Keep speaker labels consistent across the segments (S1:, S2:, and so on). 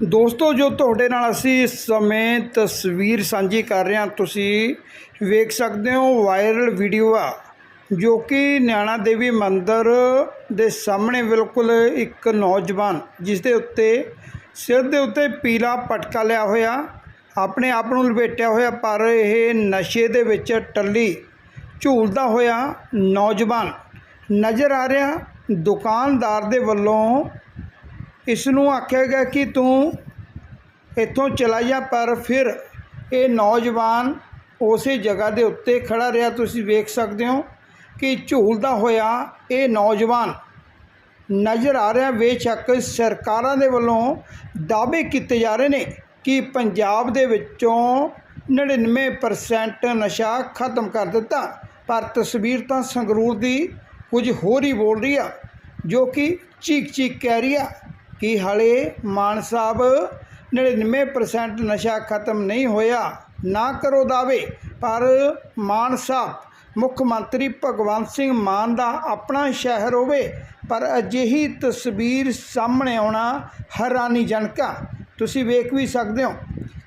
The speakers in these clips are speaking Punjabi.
S1: ਦੋਸਤੋ, ਜੋ ਤੁਹਾਡੇ ਨਾਲ ਅਸੀਂ ਇਸ ਸਮੇਂ ਤਸਵੀਰ ਸਾਂਝੀ ਕਰ ਰਹੇ ਹਾਂ, ਤੁਸੀਂ ਵੇਖ ਸਕਦੇ ਹੋ ਵਾਇਰਲ ਵੀਡੀਓ ਆ, ਜੋ ਕਿ ਨਿਆਣਾ ਦੇਵੀ ਮੰਦਿਰ ਦੇ ਸਾਹਮਣੇ ਬਿਲਕੁਲ ਇੱਕ ਨੌਜਵਾਨ, ਜਿਸ ਦੇ ਉੱਤੇ, ਸਿਰ ਦੇ ਉੱਤੇ ਪੀਲਾ ਪਟਕਾ ਲਿਆ ਹੋਇਆ, ਆਪਣੇ ਆਪ ਨੂੰ ਲਪੇਟਿਆ ਹੋਇਆ, ਪਰ ਇਹ ਨਸ਼ੇ ਦੇ ਵਿੱਚ ਟੱਲੀ ਝੂਲਦਾ ਹੋਇਆ ਨੌਜਵਾਨ ਨਜ਼ਰ ਆ ਰਿਹਾ। ਦੁਕਾਨਦਾਰ ਦੇ ਵੱਲੋਂ ਇਸ ਨੂੰ ਆਖਿਆ ਗਿਆ ਕਿ ਤੂੰ ਇੱਥੋਂ ਚਲਾ ਜਾ, ਪਰ ਫਿਰ ਇਹ ਨੌਜਵਾਨ ਉਸੇ ਜਗ੍ਹਾ ਦੇ ਉੱਤੇ ਖੜਾ ਰਿਹਾ। ਤੁਸੀਂ ਵੇਖ ਸਕਦੇ ਹੋ ਕਿ ਝੂਲਦਾ ਹੋਇਆ ਇਹ ਨੌਜਵਾਨ ਨਜ਼ਰ ਆ ਰਿਹਾ। ਬੇਸ਼ੱਕ ਸਰਕਾਰਾਂ ਦੇ ਵੱਲੋਂ ਦਾਅਵੇ ਕੀਤੇ ਜਾ ਰਹੇ ਨੇ ਕਿ ਪੰਜਾਬ ਦੇ ਵਿੱਚੋਂ 99% ਨਸ਼ਾ ਖਤਮ ਕਰ ਦਿੱਤਾ। ਪਰ ਤਸਵੀਰ ਤਾਂ ਸੰਗਰੂਰ ਦੀ ਕੁਝ ਹੋਰ ਹੀ ਬੋਲ ਰਹੀ ਆ, ਜੋ ਕਿ ਚੀਕ ਚੀਕ ਕਹਿ ਰਹੀ ਆ। ਕਿ ਹਲੇ ਮਾਨ ਸਾਹਿਬ 99% ਨਸ਼ਾ ਖਤਮ ਨਹੀਂ ਹੋਇਆ। ਨਾ ਕਰੋ ਦਾਵੇ ਪਰ ਮਾਨ ਸਾਹਿਬ, ਮੁੱਖ ਮੰਤਰੀ ਭਗਵੰਤ ਸਿੰਘ ਮਾਨ ਦਾ ਆਪਣਾ ਸ਼ਹਿਰ ਹੋਵੇ, ਪਰ ਅਜਿਹੀ ਤਸਵੀਰ ਸਾਹਮਣੇ ਆਉਣਾ ਹੈਰਾਨੀਜਨਕ ਆ। ਤੁਸੀਂ ਵੇਖ ਵੀ ਸਕਦੇ ਹੋ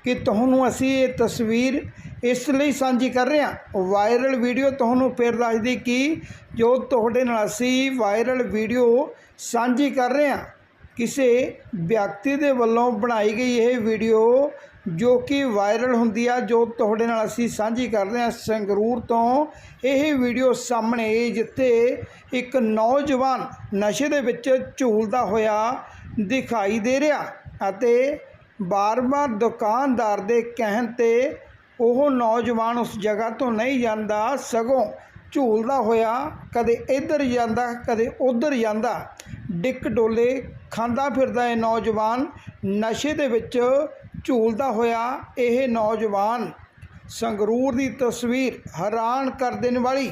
S1: ਕਿ ਤੁਹਾਨੂੰ ਅਸੀਂ ਇਹ ਤਸਵੀਰ ਇਸ ਲਈ ਸਾਂਝੀ ਕਰ ਰਹੇ ਹਾਂ। ਵਾਇਰਲ ਵੀਡੀਓ ਤੁਹਾਨੂੰ ਫਿਰ ਦੱਸਦੀ ਕਿ ਜੋ ਤੁਹਾਡੇ ਨਾਲ ਅਸੀਂ ਵਾਇਰਲ ਵੀਡੀਓ ਸਾਂਝੀ ਕਰ ਰਹੇ ਹਾਂ। ਕਿਸੇ ਵਿਅਕਤੀ ਦੇ ਵੱਲੋਂ ਬਣਾਈ ਗਈ ਇਹ ਵੀਡੀਓ ਜੋ ਕਿ ਵਾਇਰਲ ਹੁੰਦੀ ਆ, ਜੋ ਤੁਹਾਡੇ ਨਾਲ ਅਸੀਂ ਸਾਂਝੀ ਕਰ ਰਹੇ ਹਾਂ ਸੰਗਰੂਰ ਤੋਂ। ਇਹ ਵੀਡੀਓ ਸਾਹਮਣੇ ਜਿੱਥੇ ਇੱਕ ਨੌਜਵਾਨ ਨਸ਼ੇ ਦੇ ਵਿੱਚ ਝੂਲਦਾ ਹੋਇਆ ਦਿਖਾਈ ਦੇ ਰਿਹਾ ਅਤੇ ਬਾਰ-ਬਾਰ ਦੁਕਾਨਦਾਰ ਦੇ ਕਹਿਣ ਤੇ ਉਹ ਨੌਜਵਾਨ ਉਸ ਜਗ੍ਹਾ ਤੋਂ ਨਹੀਂ ਜਾਂਦਾ, ਸਗੋਂ ਝੂਲਦਾ ਹੋਇਆ, ਕਦੇ ਇੱਧਰ ਜਾਂਦਾ, ਕਦੇ ਉੱਧਰ ਜਾਂਦਾ। ਡਿੱਕ ਡੋਲੇ ਖਾਂਦਾ ਫਿਰਦਾ ਇਹ ਨੌਜਵਾਨ। ਨਸ਼ੇ ਦੇ ਵਿੱਚ ਝੂਲਦਾ ਹੋਇਆ ਇਹ ਨੌਜਵਾਨ ਸੰਗਰੂਰ ਦੀ ਤਸਵੀਰ ਹੈਰਾਨ ਕਰ ਦੇਣ ਵਾਲੀ